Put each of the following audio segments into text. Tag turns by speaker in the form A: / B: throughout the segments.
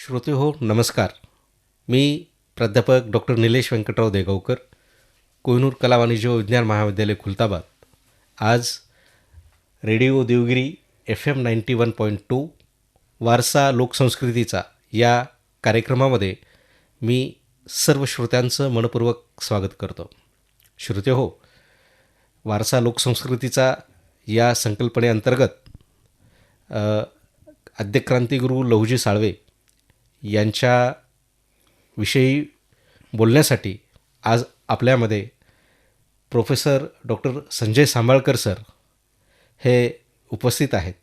A: श्रोते हो नमस्कार. मी प्राध्यापक डॉक्टर निलेश व्यंकटराव देगावकर कोहिनूर कला वाणिज्य विज्ञान महाविद्यालय खुलताबाद. आज radio Devgiri F M ninety one point two वारसा लोकसंस्कृतीचा या कार्यक्रमामध्ये मी सर्व श्रोत्यांचं मनपूर्वक स्वागत करतो. श्रोते हो वारसा लोकसंस्कृतीचा या संकल्पनेअंतर्गत आद्यक्रांतीगुरू लहुजी साळवे यांच्या विषयी बोलण्यासाठी आज आपल्यामध्ये professor doctor Sanjay Sambalkar sir हे उपस्थित आहेत.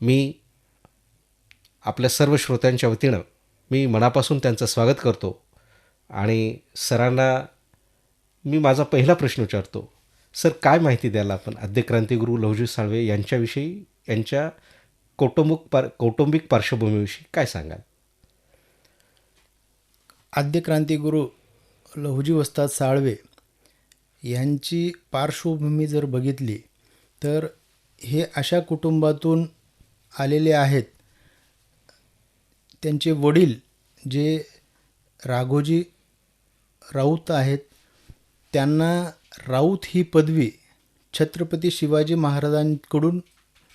A: मी आपल्या सर्व श्रोत्यांच्या वतीनं मी मनापासून त्यांचं स्वागत करतो आणि सरांना मी माझा पहिला प्रश्न विचारतो. सर काय माहिती द्यायला आपण? आद्यक्रांतिगुरू लहुजी साळवे यांच्याविषयी यांच्या कौटुंबिक पार कौटुंबिक पार्श्वभूमीविषयी काय सांगाल?
B: आद्य क्रांतिगुरू लहुजी वस्ताद साळवे यांची पार्श्वभूमी जर बघितली तर हे अशा कुटुंबातून आलेले आहेत. त्यांचे वडील जे राघोजी राऊत आहेत त्यांना राऊत ही पदवी छत्रपती शिवाजी महाराजांकडून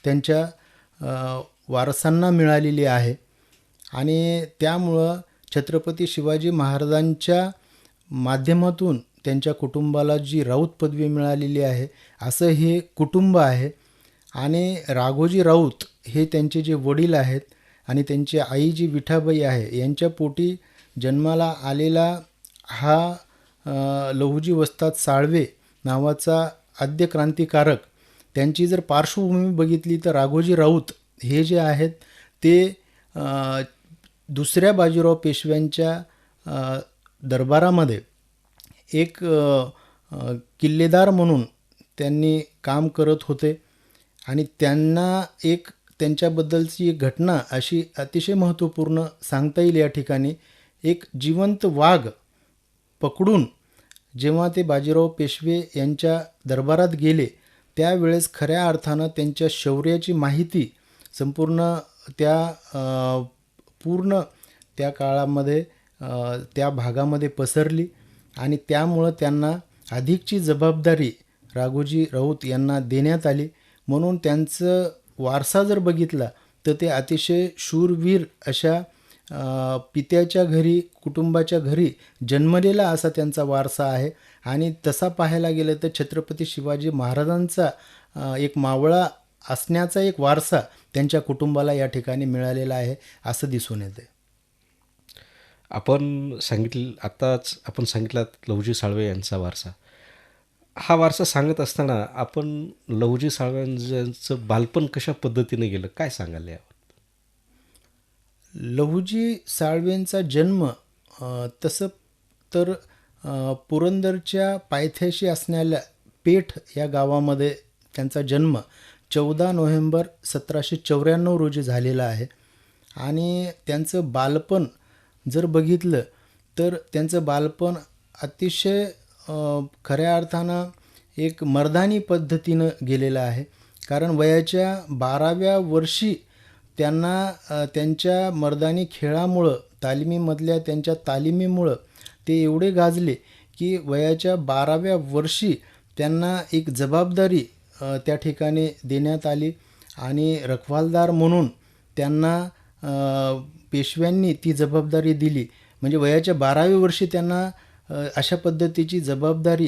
B: त्यांच्या वारसांना मिळालेली आहे. आणि त्यामुळं छत्रपती शिवाजी महाराजांच्या माध्यमातून त्यांच्या कुटुंबाला जी राऊत पदवी मिळालेली आहे असं हे कुटुंब आहे. आणि राघोजी राऊत हे त्यांचे जे वडील आहेत आणि त्यांची आई जी विठाबाई आहे यांच्या पोटी जन्माला आलेला हा लहुजी वस्ताद साळवे नावाचा आद्य क्रांतिकारक. त्यांची जर पार्श्वभूमी बघितली तर राघोजी राऊत हे जे आहेत ते दुसऱ्या बाजीराव पेशव्यांच्या दरबारामध्ये एक किल्लेदार म्हणून त्यांनी काम करत होते आणि त्यांना एक त्यांच्याबद्दलची एक घटना अशी अतिशय महत्त्वपूर्ण सांगता येईल या ठिकाणी. एक जिवंत वाघ पकडून जेव्हा ते बाजीराव पेशवे यांच्या दरबारात गेले त्यावेळेस खऱ्या अर्थानं त्यांच्या शौर्याची माहिती संपूर्ण त्या पूर्ण त्या काळामध्ये त्या भागामध्ये पसरली आणि त्यामुळं त्यांना अधिकची जबाबदारी राघोजी राऊत यांना देण्यात आली. म्हणून त्यांचं वारसा जर बघितला तर ते अतिशय शूरवीर अशा पित्याच्या घरी कुटुंबाच्या घरी जन्मलेला असा त्यांचा वारसा आहे. आणि तसा पाहायला गेलं तर छत्रपती शिवाजी महाराजांचा एक मावळा असण्याचा एक वारसा त्यांच्या कुटुंबाला या ठिकाणी मिळालेला आहे असं दिसून येते.
A: आपण सांगितलं आत्ताच आपण सांगितलं लहुजी साळवे यांचा वारसा. हा वारसा सांगत असताना आपण लहुजी साळव्यांचं बालपण कशा पद्धतीने गेलं काय सांगाल यावर?
B: लहुजी साळवेंचा जन्म तसं तर पुरंदरच्या पायथ्याशी असणाऱ्या पेठ या गावामध्ये त्यांचा जन्म चौदा नोव्हेंबर सतराशे चौऱ्याण्णव रोजी झालेलं आहे. आणि त्यांचं बालपण जर बघितलं तर त्यांचं बालपण अतिशय खऱ्या अर्थानं एक मर्दानी पद्धतीनं गेलेलं आहे. कारण वयाच्या बाराव्या वर्षी त्यांना त्यांच्या मर्दानी खेळामुळं तालिमीमधल्या त्यांच्या तालिमीमुळं ते एवढे गाजले की वयाच्या बाराव्या वर्षी त्यांना एक जबाबदारी त्या ठिकाणी देण्यात आली. आणि रखवालदार म्हणून त्यांना पेशव्यांनी ती जबाबदारी दिली. म्हणजे वयाच्या बाराव्या वर्षी त्यांना अशा पद्धतीची जबाबदारी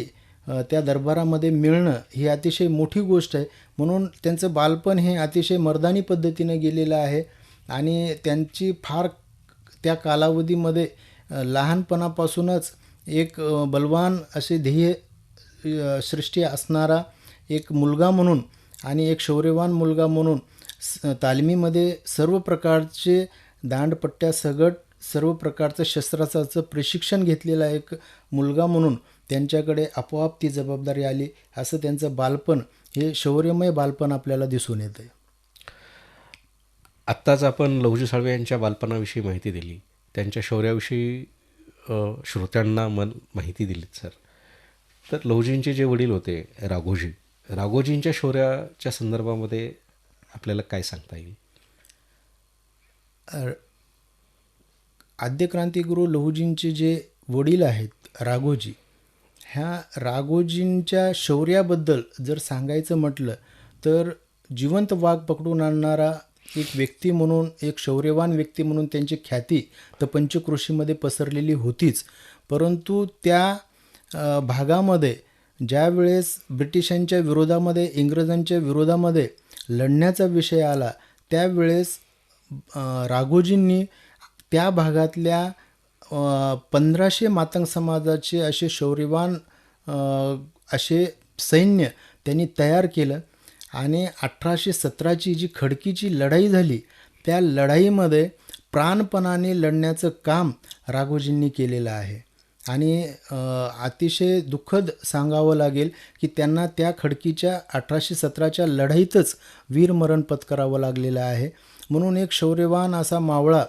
B: त्या दरबारामध्ये मिळणं ही अतिशय मोठी गोष्ट आहे. म्हणून त्यांचं बालपण हे अतिशय मर्दानी पद्धतीनं गेलेलं आहे. आणि त्यांची फार त्या कालावधीमध्ये लहानपणापासूनच एक बलवान असे ध्येय सृष्टी असणारा एक मुलगा म्हणून आणि एक शौर्यवान मुलगा म्हणून स तालमीमध्ये सर्व प्रकारचे दांडपट्ट्या सगट सर्व प्रकारचं शस्त्रास्त्राचं प्रशिक्षण घेतलेला एक मुलगा म्हणून त्यांच्याकडे आपोआप ती जबाबदारी आली असं त्यांचं बालपण हे शौर्यमय बालपण आपल्याला दिसून येतं आहे
A: आत्ताच आपण लहुजी साळवे यांच्या बालपणाविषयी माहिती दिली. त्यांच्या शौर्याविषयी श्रोत्यांना मन माहिती दिलीत सर. तर लहुजींचे जे वडील होते राघोजी राघोजींच्या शौर्याच्या संदर्भामध्ये आपल्याला काय सांगता येईल?
B: आद्य आद्यक्रांतिगुरू लहुजींचे जे वडील आहेत राघोजी ह्या राघोजींच्या शौर्याबद्दल जर सांगायचं म्हटलं तर जिवंत वाघ पकडून आणणारा एक व्यक्ती म्हणून एक शौर्यवान व्यक्ती म्हणून त्यांची ख्याती तर पंचकृषीमध्ये पसरलेली होतीच. परंतु त्या भागामध्ये ज्यावेळेस ब्रिटिशांच्या विरोधामध्ये इंग्रजांच्या विरोधामध्ये लढण्याचा विषय आला त्यावेळेस राघोजींनी त्या भागातल्या पंधराशे मातंग समाजाचे असे शौर्यवान असे सैन्य त्यांनी तयार केलं आणि अठराशे सतराची जी खडकीची लढाई झाली त्या लढाईमध्ये प्राणपणाने लढण्याचं काम राघोजींनी केलेलं आहे. आणि अतिशय दुःखद सांगावं लागेल की त्यांना त्या खडकीच्या अठराशे सतराच्या लढाईतच वीरमरण पत्करावं लागलेलं आहे. म्हणून एक शौर्यवान असा मावळा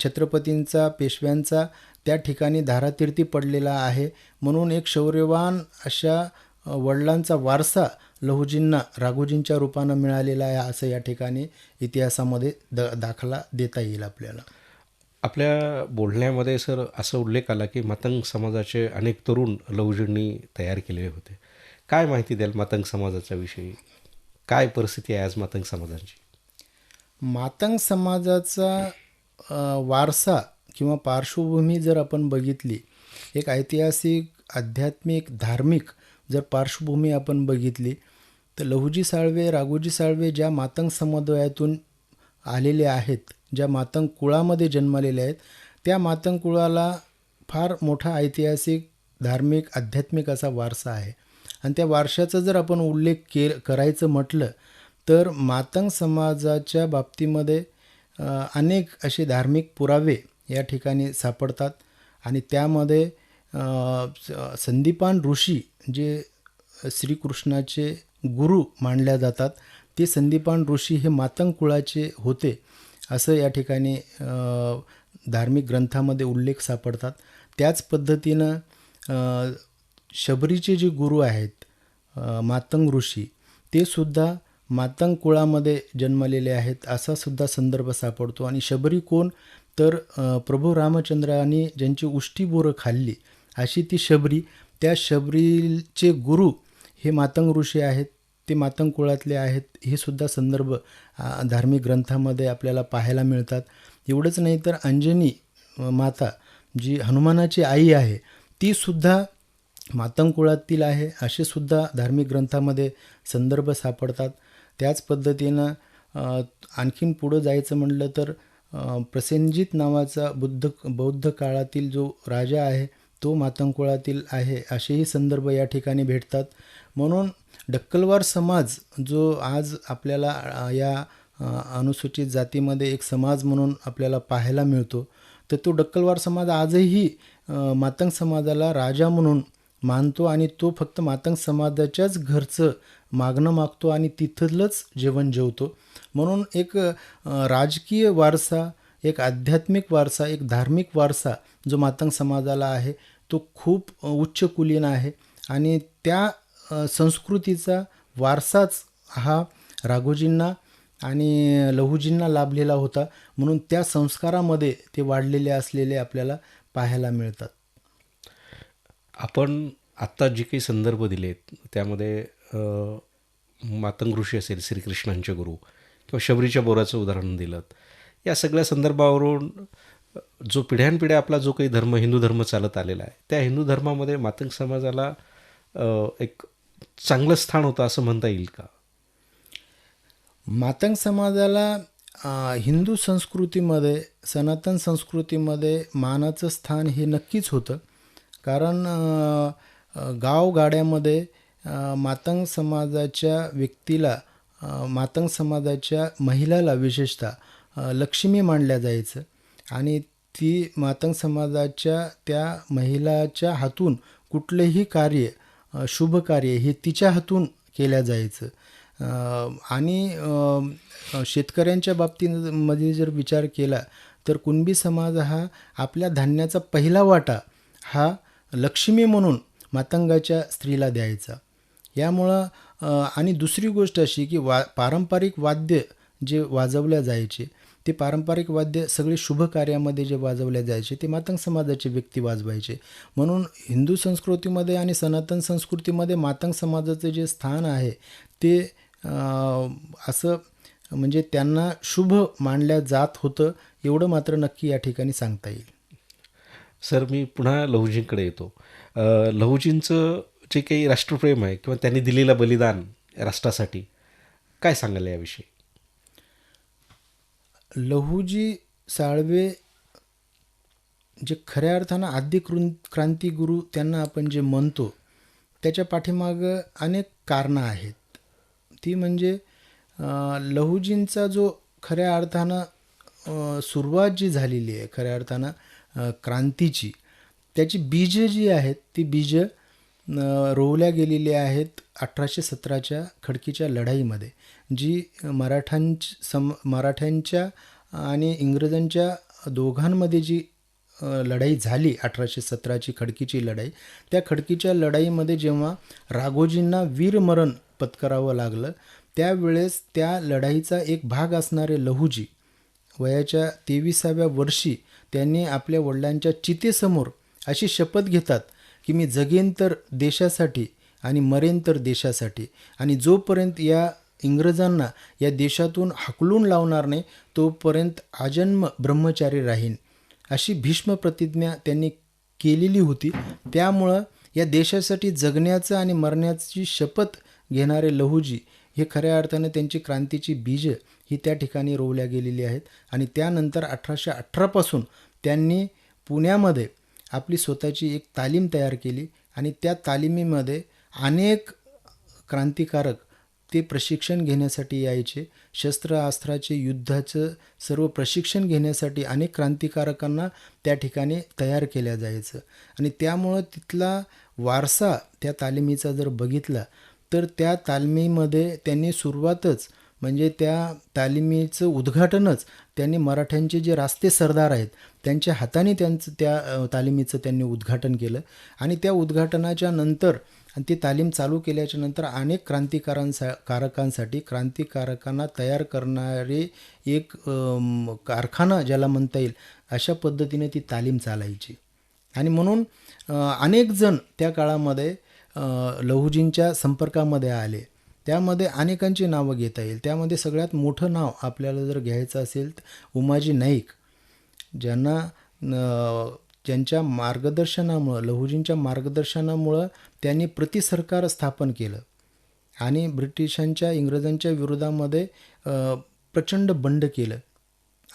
B: छत्रपतींचा पेशव्यांचा त्या ठिकाणी धारातीर्थी पडलेला आहे. म्हणून एक शौर्यवान अशा वडिलांचा वारसा लहुजींना राघोजींच्या रूपानं मिळालेला आहे असं या ठिकाणी इतिहासामध्ये द दाखला देता येईल आपल्याला.
A: आपल्या बोलण्यामध्ये सर असं उल्लेख आला की मातंग समाजाचे अनेक तरुण लवजींनी तयार केलेले होते. काय माहिती द्याल मातंग समाजाच्या विषयी? काय परिस्थिती आहे आज मातंग समाजाची?
B: मातंग समाजाचा वारसा किंवा पार्श्वभूमी जर आपण बघितली एक ऐतिहासिक आध्यात्मिक धार्मिक जर पार्श्वभूमी आपण बघितली तर लहुजी साळवे राघोजी साळवे ज्या मातंग समुदायातून आलेले आहेत ज्या मातंग कुळामध्ये जन्मलेल्या आहेत त्या मातंग कुळाला फार मोठा ऐतिहासिक धार्मिक आध्यात्मिक असा वारसा आहे. आणि त्या वारशाचा जर आपण उल्लेख के करायचं म्हटलं तर मातंग समाजाच्या बाबतीमध्ये अनेक असे धार्मिक पुरावे या ठिकाणी सापडतात. आणि त्यामध्ये संदीपान ऋषी जे श्रीकृष्णाचे गुरु मानल्या जातात ते संदीपान ऋषी हे मातंग कुळाचे होते. असं या ठिकाणी धार्मिक ग्रंथामध्ये उल्लेख सापडतात. त्याच पद्धतीनं शबरीचे जे गुरु आहेत मातंग ऋषी ते सुद्धा मातंग कुळामध्ये जन्मलेले आहेत असा सुद्धा संदर्भ सापडतो. आणि शबरी कोण? तर प्रभू रामचंद्राने ज्यांची उष्टी बोरं खाल्ली अशी ती शबरी त्या शबरीचे गुरु हे मातंग ऋषी आहेत. ते मातंग कुळातले आहेत हे सुद्धा संदर्भ धार्मिक ग्रंथामध्ये आपल्याला पाहायला मिळतात. एवढंच नाही तर अंजनी माता जी हनुमानाची आई आहे ती सुद्धा मातंग कुळातील आहे असे सुद्धा धार्मिक ग्रंथामध्ये संदर्भ सापडतात. त्याच पद्धतीनं आणखीन पुढं जायचं म्हटलं तर प्रसेनजित नावाचा बुद्ध बौद्ध काळातील जो राजा आहे तो मातंग कुळातील आहे असेही संदर्भ या ठिकाणी भेटतात. म्हणून डक्कलवार समाज जो आज आपल्याला या अनुसूचित जातीमध्ये एक समाज म्हणून आपल्याला पाहायला मिळतो तर तो डक्कलवार समाज आजही मातंग समाजाला राजा म्हणून मानतो आणि तो फक्त मातंग समाजाच्याच घरचं मागणं मागतो आणि तिथलंच जेवण जेवतो. म्हणून एक राजकीय वारसा एक आध्यात्मिक वारसा एक धार्मिक वारसा जो मातंग समाजाला आहे तो खूप उच्चकुलीन उच्च कुलीन आहे आणि त्या संस्कृतीचा वारसाच हा राघोजींना आणि लहुजींना लाभलेला होता. म्हणून त्या संस्कारामध्ये ते वाढलेले असलेले आपल्याला पाहायला मिळतात.
A: आपण आत्ता जे काही संदर्भ दिलेत त्यामध्ये मातंग ऋषी असेल श्रीकृष्णांचे गुरु किंवा शबरीच्या बोराचं उदाहरण दिलं. या सगळ्या संदर्भावरून जो पिढ्यानपिढ्या आपला जो काही धर्म हिंदू धर्म चालत आलेला आहे त्या हिंदू धर्मामध्ये मातंग समाजाला एक चांगलं स्थान होतं असं म्हणता येईल का?
B: मातंग समाजाला हिंदू संस्कृतीमध्ये सनातन संस्कृतीमध्ये मानाचं स्थान हे नक्कीच होतं. कारण गावगाड्यामध्ये मातंग समाजाच्या व्यक्तीला मातंग समाजाच्या महिलाला विशेषतः लक्ष्मी मानल्या जायचं. आणि ती मातंग समाजाच्या त्या महिलाच्या हातून कुठलेही कार्य शुभ कार्य हे तिच्या हातून केल्या जायचं. आणि शेतकऱ्यांच्या बाबतीमध्ये जर विचार केला तर कुणबी समाज हा आपल्या धान्याचा पहिला वाटा हा लक्ष्मी म्हणून मातंगाच्या स्त्रीला द्यायचा. यामुळं आणि दुसरी गोष्ट अशी की वा पारंपरिक वाद्य जे वाजवल्या जायचे ते पारंपरिक वाद्य सगळे शुभ कार्यामध्ये जे वाजवले जायचे ते मातंग समाजाचे व्यक्ती वाजवायचे. म्हणून हिंदू संस्कृतीमध्ये आणि सनातन संस्कृतीमध्ये मातंग समाजाचं जे स्थान आहे ते असं म्हणजे त्यांना शुभ मानल्या जात होतं एवढं मात्र नक्की या ठिकाणी सांगता येईल.
A: सर मी पुन्हा लहुजींकडे येतो. लहुजींचं जे काही राष्ट्रप्रेम आहे किंवा त्यांनी दिलेलं बलिदान राष्ट्रासाठी काय सांगाल याविषयी?
B: लहुजी साळवे जे खऱ्या अर्थानं आद्य कृं क्रांतिगुरू त्यांना आपण जे म्हणतो त्याच्या पाठीमागं अनेक कारणं आहेत. ती म्हणजे लहुजींचा जो खऱ्या अर्थानं सुरुवात जी झालेली आहे खऱ्या अर्थानं क्रांतीची त्याची बीजं जी आहेत ती बीजं रोवल्या गेलेल्या आहेत अठराशे सतराच्या खडकीच्या लढाईमध्ये जी मराठांच सम मराठ्यांच्या आणि इंग्रजांच्या दोघांमध्ये जी लढाई झाली अठराशे सतराची खडकीची लढाई त्या खडकीच्या लढाईमध्ये जेव्हा राघोजींना वीरमरण पत्करावं लागलं त्यावेळेस त्या लढाईचा एक भाग असणारे लहुजी वयाच्या तेविसाव्या वर्षी त्यांनी आपल्या वडिलांच्या चितेसमोर अशी शपथ घेतात की मी जगेन तर देशासाठी आणि मरेन तर देशासाठी. आणि जोपर्यंत या इंग्रजांना या देशातून हाकलून लावणार नाही तोपर्यंत आजन्म ब्रह्मचारी राहीन. अशी भीष्म प्रतिज्ञा त्यांनी केलेली होती. त्यामुळं या देशासाठी जगण्याचं आणि मरण्याची शपथ घेणारे लहुजी हे खऱ्या अर्थानं त्यांची क्रांतीची बीज ही त्या ठिकाणी रोवल्या गेलेली आहेत. आणि त्यानंतर अठराशे अठरापासून त्यांनी पुण्यामध्ये आपली स्वतःची एक तालीम तयार केली आणि त्या तालिमीमध्ये अनेक क्रांतिकारक ते प्रशिक्षण घेण्यासाठी यायचे. शस्त्रास्त्राचे युद्धाचं सर्व प्रशिक्षण घेण्यासाठी अनेक क्रांतिकारकांना त्या ठिकाणी तयार केल्या जायचं. आणि त्यामुळं तिथला वारसा त्या तालिमीचा जर बघितला तर त्या तालमीमध्ये त्यांनी सुरुवातच म्हणजे त्या तालिमीचं उद्घाटनच त्यांनी मराठ्यांचे जे रास्ते सरदार आहेत त्यांच्या हाताने त्यांचं त्या तालिमीचं त्यांनी उद्घाटन केलं. आणि त्या उद्घाटनाच्या नंतर आणि ती तालीम चालू केल्याच्यानंतर अनेक क्रांतिकारांसा कारकांसाठी क्रांतिकारकांना तयार करणारे एक कारखाना ज्याला म्हणता येईल अशा पद्धतीने ती तालीम चालायची. आणि म्हणून अनेक जण त्या काळामध्ये लहुजींच्या संपर्कामध्ये आले. त्यामध्ये अनेकांची नावं घेता येईल. त्यामध्ये सगळ्यात मोठं नाव आपल्याला जर घ्यायचं असेल उमाजी नाईक. ज्यांना ज्यांच्या मार्गदर्शनामुळं लहुजींच्या मार्गदर्शनामुळं त्यांनी प्रतिसरकार स्थापन केलं. आणि ब्रिटिशांच्या इंग्रजांच्या विरोधामध्ये प्रचंड बंड केलं.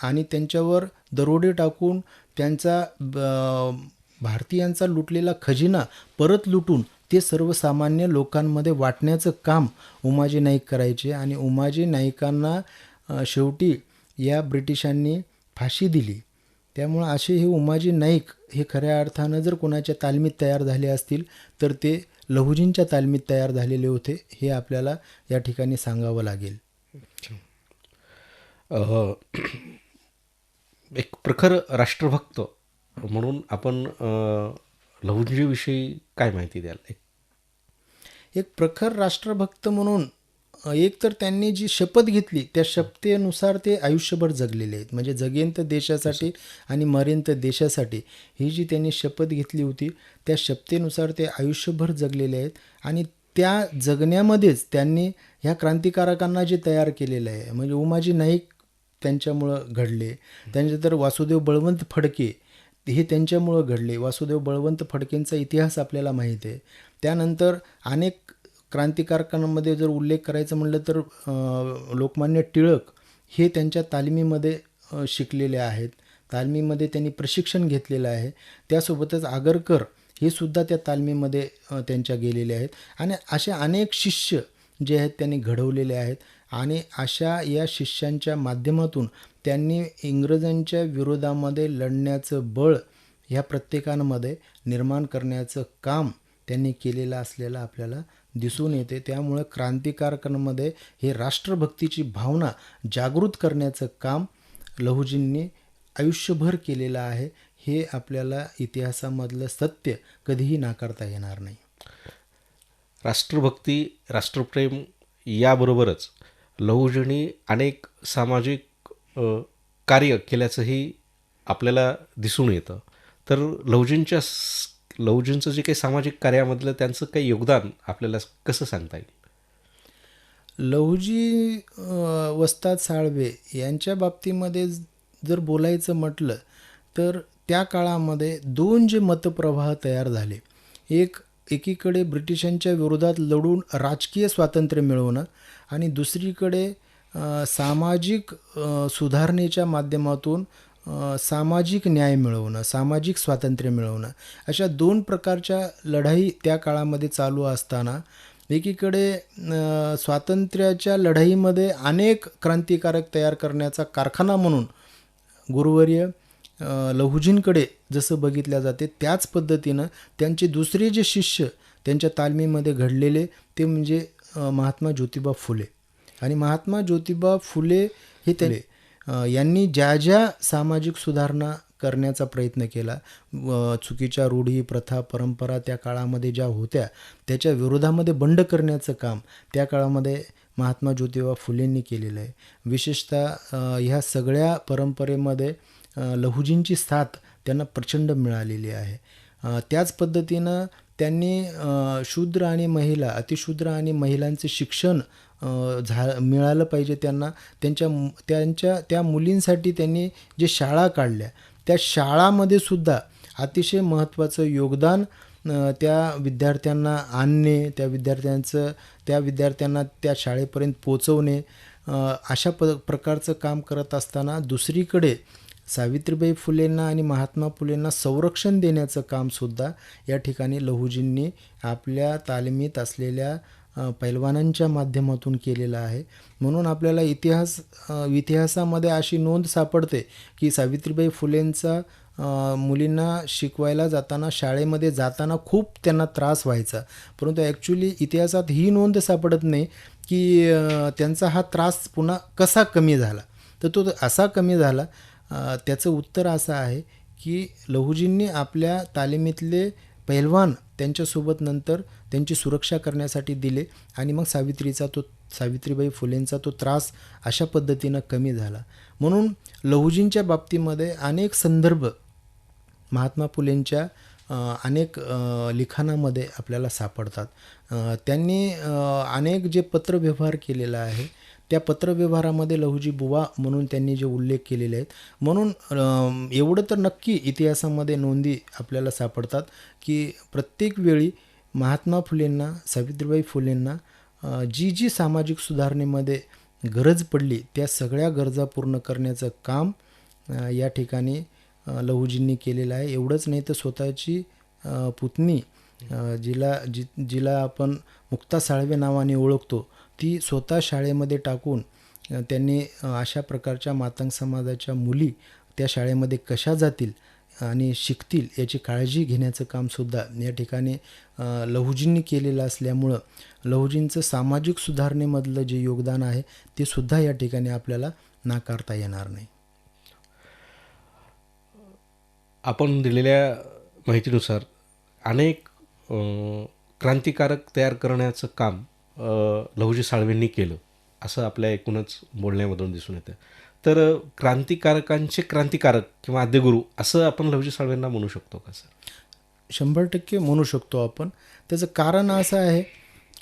B: आणि त्यांच्यावर दरोडे टाकून त्यांचा ब- भारतीयांचा लुटलेला खजिना परत लुटून ते सर्वसामान्य लोकांमध्ये वाटण्याचं काम उमाजी नाईक करायचे आणि उमाजी नाईकांना शेवटी या ब्रिटिशांनी फाशी दिली. त्यामुळं असे हे उमाजी नाईक हे खऱ्या अर्थानं जर कोणाच्या तालमीत तयार झाले असतील तर ते लहुजींच्या तालमीत तयार झालेले होते हे आपल्याला या ठिकाणी सांगावं लागेल.
A: एक प्रखर राष्ट्रभक्त म्हणून आपण लहुंजीविषयी काय माहिती द्याल? एक.
B: एक प्रखर राष्ट्रभक्त म्हणून एक तर त्यांनी जी शपथ घेतली त्या शपथेनुसार ते आयुष्यभर जगलेले आहेत. म्हणजे जगेन तर देशासाठी आणि मरेन तर देशासाठी ही जी त्यांनी शपथ घेतली होती त्या शपथेनुसार ते आयुष्यभर जगलेले आहेत. आणि त्या जगण्यामध्येच त्यांनी ह्या क्रांतिकारकांना जे तयार केलेलं आहे म्हणजे उमाजी नाईक त्यांच्यामुळं घडले. त्यानंतर वासुदेव बळवंत फडके हे त्यांच्यामुळं घडले. वासुदेव बळवंत फडकेंचा इतिहास आपल्याला माहीत आहे. त्यानंतर अनेक क्रांतिकारकांमध्ये जर उल्लेख करायचं म्हणलं तर लोकमान्य टिळक हे त्यांच्या तालमीमध्ये शिकलेले आहेत. तालमीमध्ये त्यांनी प्रशिक्षण घेतलेलं आहे. त्यासोबतच आगरकर हे सुद्धा त्या तालमीमध्ये त्यांच्या गेलेले आहेत. आणि असे अनेक शिष्य जे आहेत त्यांनी घडवलेले आहेत. आणि अशा या शिष्यांच्या माध्यमातून त्यांनी इंग्रजांच्या विरोधामध्ये लढण्याचं बळ ह्या प्रत्येकांमध्ये निर्माण करण्याचं काम त्यांनी केलेलं असलेलं आपल्याला दिसून येते. त्यामुळं क्रांतिकारकांमध्ये हे राष्ट्रभक्तीची भावना जागृत करण्याचं काम लहुजींनी आयुष्यभर केलेलं आहे. हे आपल्याला इतिहासामधलं सत्य कधीही नाकारता येणार नाही.
A: राष्ट्रभक्ती राष्ट्रप्रेम याबरोबरच लहुजींनी अनेक सामाजिक कार्य केल्याचंही आपल्याला दिसून येतं. तर लवजींच्या लवजींचं जे काही सामाजिक कार्यामधलं त्यांचं काही योगदान आपल्याला कसं सांगता येईल?
B: लहुजी वस्ताद साळवे यांच्या बाबतीमध्ये जर बोलायचं म्हटलं तर त्या काळामध्ये दोन जे मतप्रवाह तयार झाले. एक एकीकडे ब्रिटिशांच्या विरोधात लढून राजकीय स्वातंत्र्य मिळवणं आणि दुसरीकडे सामाजिक सुधारणेच्या माध्यमातून सामाजिक न्याय मिळवणं सामाजिक स्वातंत्र्य मिळवणं अशा दोन प्रकारच्या लढाई त्या काळामध्ये चालू असताना एकीकडे स्वातंत्र्याच्या लढाईमध्ये अनेक क्रांतिकारक तयार करण्याचा कारखाना म्हणून गुरुवर्य लहुजींकडे जसं बघितल्या जाते त्याच पद्धतीनं त्यांचे दुसरे जे शिष्य त्यांच्या तालमीमध्ये घडलेले ते म्हणजे महात्मा ज्योतिबा फुले. आणि महात्मा ज्योतिबा फुले हे ते अ, यांनी ज्या ज्या सामाजिक सुधारणा करण्याचा प्रयत्न केला व चुकीच्या रूढी प्रथा परंपरा त्या काळामध्ये ज्या होत्या त्याच्या विरोधामध्ये बंड करण्याचं काम त्या काळामध्ये महात्मा ज्योतिबा फुलेंनी केलेलं आहे. विशेषतः ह्या सगळ्या परंपरेमध्ये लहुजींची साथ त्यांना प्रचंड मिळालेली आहे. त्याच पद्धतीनं त्यांनी शूद्र आणि महिला अतिशूद्र आणि महिलांचे शिक्षण झा मिळालं पाहिजे त्यांना. त्यांच्या त्यांच्या त्या मुलींसाठी त्यांनी जे शाळा काढल्या त्या शाळामध्ये सुद्धा अतिशय महत्त्वाचं योगदान त्या विद्यार्थ्यांना आणणे त्या विद्यार्थ्यांचं त्या विद्यार्थ्यांना त्या शाळेपर्यंत पोचवणे अशा प प्रकारचं काम करत असताना दुसरीकडे सावित्रीबाई फुलेंना आणि महात्मा फुलेंना संरक्षण देण्याचं कामसुद्धा या ठिकाणी लहुजींनी आपल्या तालमीत असलेल्या पैलवानांच्या माध्यमातून केलेला आहे. म्हणून आपल्याला इतिहास इतिहासामध्ये अशी नोंद सापडते की सावित्रीबाई फुलेंचा मुलींना शिकवायला जाताना शाळेमध्ये जाताना खूप त्यांना त्रास व्हायचा. परंतु ॲक्च्युली इतिहासात ही नोंद सापडत नाही की त्यांचा हा त्रास पुन्हा कसा कमी झाला. तर तो असा कमी झाला त्याचं उत्तर असं आहे की लहुजींनी आपल्या तालिमीतले पैलवान त्यांच्यासोबत नंतर त्यांची सुरक्षा करण्यासाठी दिले आणि मग सावित्रीचा तो सावित्रीबाई फुलेंचा तो त्रास अशा पद्धतीनं कमी झाला. म्हणून लहुजींच्या बाबतीमध्ये अनेक संदर्भ महात्मा फुलेंच्या अनेक लिखाणामध्ये आपल्याला सापडतात. त्यांनी अनेक जे पत्रव्यवहार केलेला आहे त्या पत्रव्यवहारामध्ये लहुजी बुवा म्हणून त्यांनी जे उल्लेख केलेले आहेत. म्हणून एवढं तर नक्की इतिहासामध्ये नोंदी आपल्याला सापडतात की प्रत्येक वेळी महात्मा फुलेंना सावित्रीबाई फुलेंना जी जी सामाजिक सुधारणेमध्ये गरज पडली त्या सगळ्या गरजा पूर्ण करण्याचं काम या ठिकाणी लहुजींनी केलेलं आहे. एवढंच नाही तर स्वतःची पुतणी जिला जि जिला आपण मुक्ता साळवे नावाने ओळखतो ती स्वतः शाळेमध्ये टाकून त्यांनी अशा प्रकारच्या मातंग समाजाच्या मुली त्या शाळेमध्ये कशा जातील आणि शिकतील याची काळजी घेण्याचं कामसुद्धा या ठिकाणी लहुजींनी केलेलं असल्यामुळं लहुजींचं सामाजिक सुधारणेमधलं जे योगदान आहे ते सुद्धा या ठिकाणी आपल्याला नाकारता येणार नाही.
A: आपण दिलेल्या माहितीनुसार अनेक क्रांतिकारक तयार करण्याचं काम लहुजी साळवेंनी केलं. असं आपल्या एकूणच बोलण्यामधून दिसून येतं. तर क्रांतिकारकांचे क्रांतिकारक किंवा आद्यगुरू असं आपण लहुजी साळवेंना म्हणू शकतो का सर?
B: शंभर टक्के म्हणू शकतो आपण. त्याचं कारण असं आहे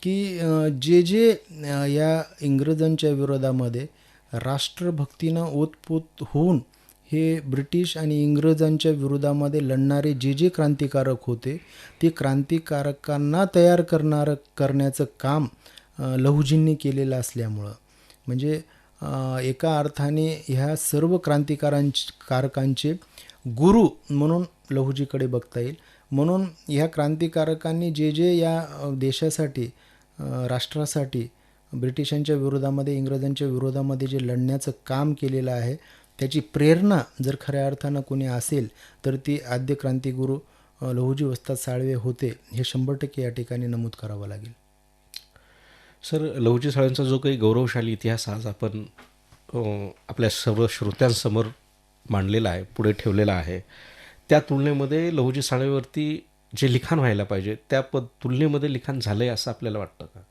B: की जे जे या इंग्रजांच्या विरोधामध्ये राष्ट्रभक्तीनं ओतपोत होऊन हे ब्रिटिश आणि इंग्रजांच्या विरोधामध्ये लढणारे जे जे क्रांतिकारक होते ते क्रांतिकारकांना तयार करणारं करण्याचं काम लहुजींनी केलेलं असल्यामुळं. म्हणजे एका अर्थाने ह्या सर्व क्रांतिकारांच कारकांचे गुरु म्हणून लहुजीकडे बघता येईल. म्हणून ह्या क्रांतिकारकांनी जे जे या देशासाठी राष्ट्रासाठी ब्रिटिशांच्या विरोधामध्ये इंग्रजांच्या विरोधामध्ये जे लढण्याचं काम केलेलं आहे त्याची प्रेरणा जर खऱ्या अर्थानं कोणी असेल तर ती आद्य क्रांतिगुरू लहुजी वस्ताद साळवे होते हे शंभर टक्के या ठिकाणी नमूद करावं लागेल.
A: सर लहुजी साळवेंचा जो काही गौरवशाली इतिहास आज आपण आपल्या सर्व श्रोत्यांसमोर मांडलेला आहे पुढे ठेवलेला आहे त्या तुलनेमध्ये लहुजी साळवेवरती जे लिखाण व्हायला पाहिजे त्या पद तुलनेमध्ये लिखाण झालं आहे असं आपल्याला वाटतं का?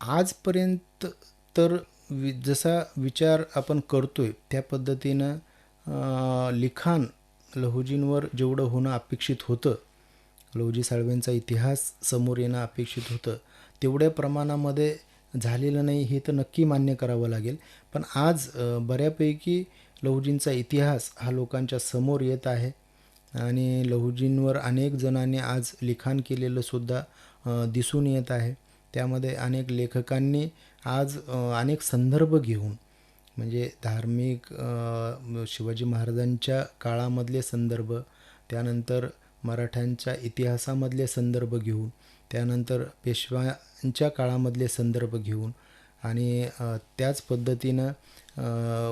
B: आजपर्यंत तर वि जसा विचार आपण करतोय त्या पद्धतीनं लिखाण लहुजींवर जेवढं होणं अपेक्षित होतं लहुजी साळवेंचा इतिहास समोर येणं अपेक्षित होतं तेवढ्या प्रमाणामध्ये झालेलं नाही हे तर नक्की मान्य करावं लागेल. पण आज बऱ्यापैकी लहुजींचा इतिहास हा लोकांच्या समोर येत आहे आणि लहुजींवर अनेक जणांनी आज लिखाण केलेलं सुद्धा दिसून येत आहे. त्यामध्ये अनेक लेखकांनी आज अनेक संदर्भ घेऊन म्हणजे धार्मिक शिवाजी महाराजांच्या काळामधले संदर्भ त्यानंतर मराठ्यांच्या इतिहासामधले संदर्भ घेऊन त्यानंतर पेशव्यांच्या काळामधले संदर्भ घेऊन आणि त्याच पद्धतीनं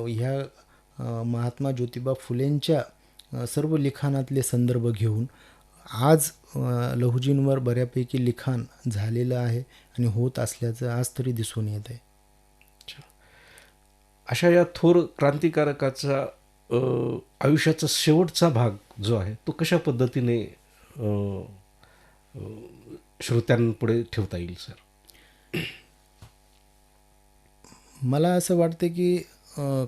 B: ह्या महात्मा ज्योतिबा फुलेंच्या सर्व लिखाणातले संदर्भ घेऊन आज लहुजींवर बऱ्यापैकी लिखाण झालेलं आहे आणि होत असल्याचं आज तरी दिसून येत आहे.
A: अशा या थोर क्रांतिकारकाचा आयुष्याचा शेवटचा भाग जो आहे तो कशा पद्धतीने श्रोत्यांपुढे ठेवता येईल सर?
B: मला असं वाटतं की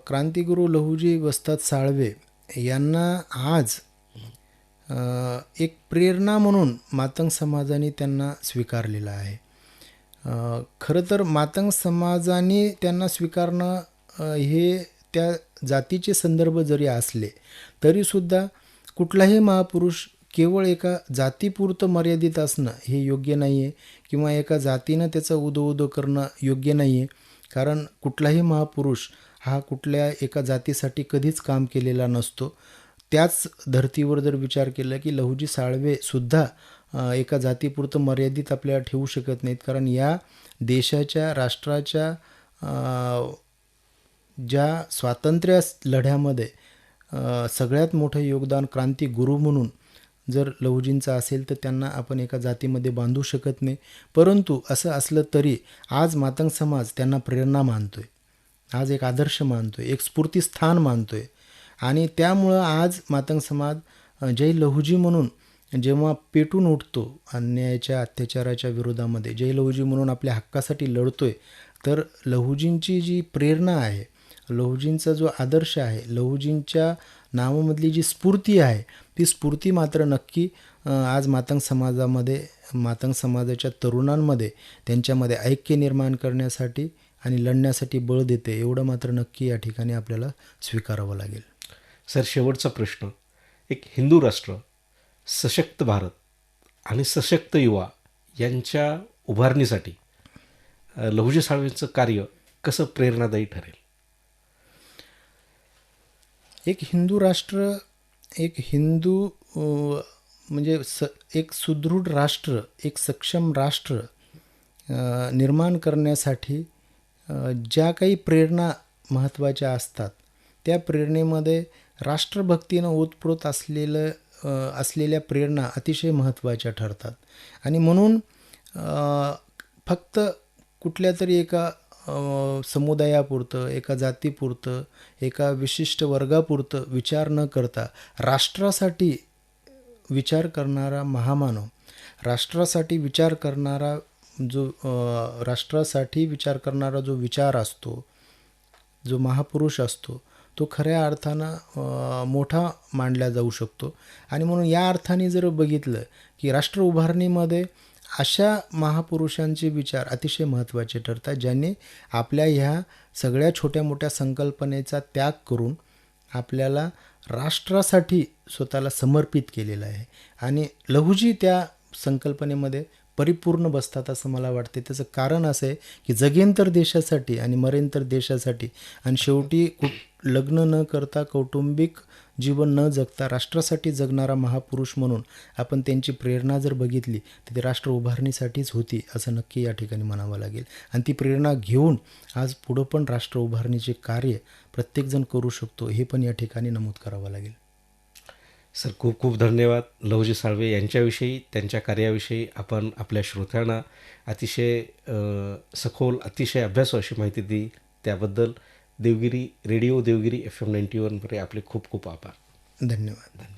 B: क्रांतिगुरू लहुजी वस्ताद साळवे यांना आज एक प्रेरणा म्हणून मातंग समाजाने त्यांना स्वीकारलेलं आहे. खरं तर मातंग समाजाने त्यांना स्वीकारणं हे त्या जातीचे संदर्भ जरी असले तरीसुद्धा कुठलाही महापुरुष केवळ एका जातीपुरतं मर्यादित असणं हे योग्य नाही आहे किंवा एका जातीनं त्याचं उदो उदो करणं योग्य नाही आहे कारण कुठलाही महापुरुष हा कुठल्या एका जातीसाठी कधीच काम केलेला नसतो. त्याच धर्तीवर जर विचार केला की लहुजी साळवेसुद्धा एका जातीपुरतं मर्यादित आपल्याला ठेवू शकत नाहीत. कारण या देशाच्या राष्ट्राच्या ज्या स्वातंत्र्य लढ्यामध्ये सगळ्यात मोठं योगदान क्रांती गुरु म्हणून जर लहुजींचं असेल तर त्यांना आपण एका जातीमध्ये बांधू शकत नाही. परंतु असं असलं तरी आज मातंग समाज त्यांना प्रेरणा मानतो आहे आज एक आदर्श मानतो आहे एक स्फूर्तीस्थान मानतो आहे आणि त्यामुळं आज मातंग समाज जय लहुजी म्हणून जेव्हा पेटून उठतो अन्यायाच्या अत्याचाराच्या विरोधामध्ये जय लहुजी म्हणून आपल्या हक्कासाठी लढतोय तर लहुजींची जी प्रेरणा आहे लहुजींचा जो आदर्श आहे लहुजींच्या नावामधली जी स्फूर्ती आहे ती स्फूर्ती मात्र नक्की आज मातंग समाजामध्ये मातंग समाजाच्या तरुणांमध्ये त्यांच्यामध्ये ऐक्य निर्माण करण्यासाठी आणि लढण्यासाठी बळ देते एवढं मात्र नक्की या ठिकाणी आपल्याला स्वीकारावं लागेल.
A: सर शेवटचा प्रश्न. एक हिंदू राष्ट्र सशक्त भारत आणि सशक्त युवा यांच्या उभारणीसाठी अ, लहुजी साळवेंचं कार्य कसं प्रेरणादायी ठरेल?
B: एक हिंदू राष्ट्र एक हिंदू म्हणजे स एक सुदृढ राष्ट्र एक सक्षम राष्ट्र निर्माण करण्यासाठी ज्या काही प्रेरणा महत्त्वाच्या असतात त्या प्रेरणेमध्ये राष्ट्रभक्तीनं ओतप्रोत असलेलं असलेल्या प्रेरणा अतिशय महत्त्वाच्या ठरतात. आणि म्हणून फक्त कुठल्या तरी एका समुदायापुरतं एका जातीपुरतं एका विशिष्ट वर्गापुरतं विचार न करता राष्ट्रासाठी विचार करणारा महामानव राष्ट्रासाठी विचार करणारा जो राष्ट्रासाठी विचार करणारा जो विचार असतो जो महापुरुष असतो तो खऱ्या अर्थानं मोठा मांडला जाऊ शकतो. आणि म्हणून या अर्थाने जर बघितलं की राष्ट्र उभारणीमध्ये अशा महापुरुषांचे विचार अतिशय महत्त्वाचे ठरतात ज्यांनी आपल्या ह्या सगळ्या छोट्या मोठ्या संकल्पनेचा त्याग करून आपल्याला राष्ट्रासाठी स्वतःला समर्पित केलेलं आहे. आणि लघुजी त्या संकल्पनेमध्ये परिपूर्ण बसतात असं मला वाटते त्याचं कारण असं आहे की जगेन तर देशासाठी आणि मरेन तर देशासाठी आणि शेवटी कुठ लग्न न करता कौटुंबिक जीवन न जगता राष्ट्रासाठी जगणारा महापुरुष म्हणून आपण त्यांची प्रेरणा जर बघितली तर ती राष्ट्र उभारणीसाठीच होती असं नक्की या ठिकाणी म्हणावं लागेल. आणि ती प्रेरणा घेऊन आज पुढं पण राष्ट्र उभारणीचे कार्य प्रत्येकजण करू शकतो हे पण या ठिकाणी नमूद करावं लागेल.
A: सर खूप खूप धन्यवाद. लवजी साळवे यांच्याविषयी त्यांच्या कार्याविषयी आपण आपल्या श्रोत्यांना अतिशय सखोल अतिशय अभ्यासू अशी माहिती दिली. त्याबद्दल Devgiri radio Devgiri F M ninety वनवर आपले खूप खूप आभार.
B: धन्यवाद.